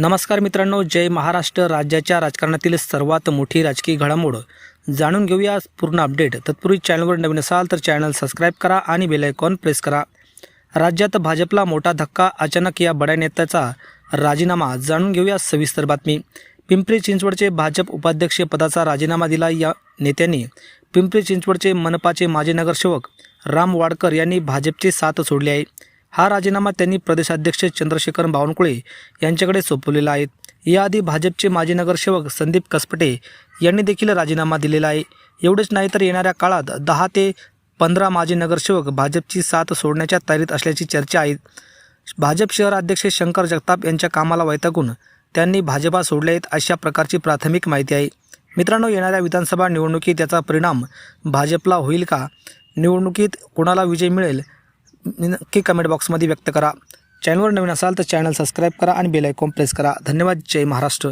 नमस्कार मित्रांनो जय महाराष्ट्र. राज्याच्या राजकारणातील सर्वात मोठी राजकीय घडामोड. जाणून घेऊया पूर्ण अपडेट. तत्पूर्वी चॅनलवर नवीन असाल तर चॅनल सबस्क्राईब करा आणि बेल आयकॉन प्रेस करा. राज्यात भाजपला मोठा धक्का अचानक या बड्या नेत्याचा राजीनामा. जाणून घेऊया सविस्तर बातमी. पिंपरी चिंचवडचे भाजप उपाध्यक्ष पदाचा राजीनामा दिला या नेत्यांनी. पिंपरी चिंचवडचे मनपाचे माजी नगरसेवक राम वाडकर यांनी भाजपचे साथ सोडले आहे. हा राजीनामा त्यांनी प्रदेशाध्यक्ष चंद्रशेखर बावनकुळे यांच्याकडे सोपवलेला आहे. याआधी भाजपचे माजी नगरसेवक संदीप कसपटे यांनी देखील राजीनामा दिलेला आहे. एवढेच नाही तर येणाऱ्या काळात दहा ते पंधरा माजी नगरसेवक भाजपची साथ सोडण्याच्या तयारीत असल्याची चर्चा आहे. भाजप शहर अध्यक्ष शंकर जगताप यांच्या कामाला वैतागून त्यांनी भाजपा सोडले आहेत अशा प्रकारची प्राथमिक माहिती आहे. मित्रांनो येणाऱ्या विधानसभा निवडणुकीत त्याचा परिणाम भाजपला होईल का? निवडणुकीत कोणाला विजय मिळेल? नक्की कमेंट बॉक्समध्ये व्यक्त करा. चॅनलवर नवीन असाल तर चॅनल सबस्क्राईब करा आणि बेल आयकॉन प्रेस करा. धन्यवाद. जय महाराष्ट्र.